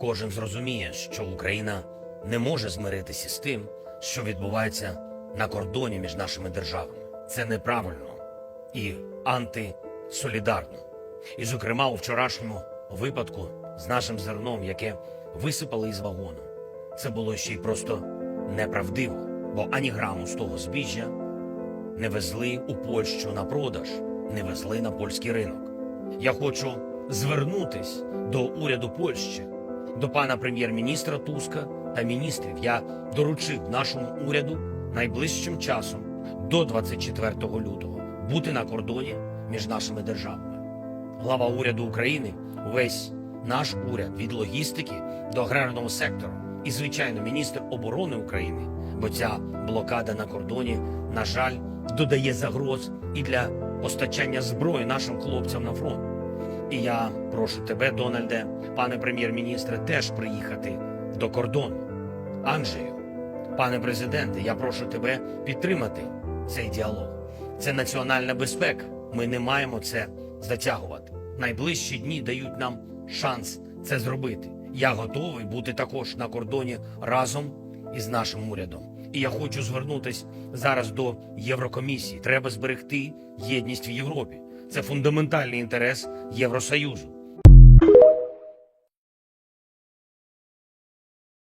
Кожен зрозуміє, що Україна не може змиритися з тим, що відбувається на кордоні між нашими державами. Це неправильно і антисолідарно. І, зокрема, у вчорашньому випадку з нашим зерном, яке висипали із вагону, це було ще й просто неправдиво, бо ані граму з того збіжжя не везли у Польщу на продаж, не везли на польський ринок. Я хочу звернутись до уряду Польщі, до пана прем'єр-міністра Туска та міністрів. Я доручив нашому уряду найближчим часом до 24 лютого бути на кордоні між нашими державами. Глава уряду України, увесь наш уряд від логістики до аграрного сектору і, звичайно, міністр оборони України, бо ця блокада на кордоні, на жаль, додає загроз і для постачання зброї нашим хлопцям на фронт. І я прошу тебе, Дональде, пане прем'єр-міністре, теж приїхати до кордону. Анджею, пане президенте, я прошу тебе підтримати цей діалог. Це національна безпека. Ми не маємо це затягувати. Найближчі дні дають нам шанс це зробити. Я готовий бути також на кордоні разом із нашим урядом. І я хочу звернутися зараз до Єврокомісії. Треба зберегти єдність в Європі. Це фундаментальний інтерес Євросоюзу.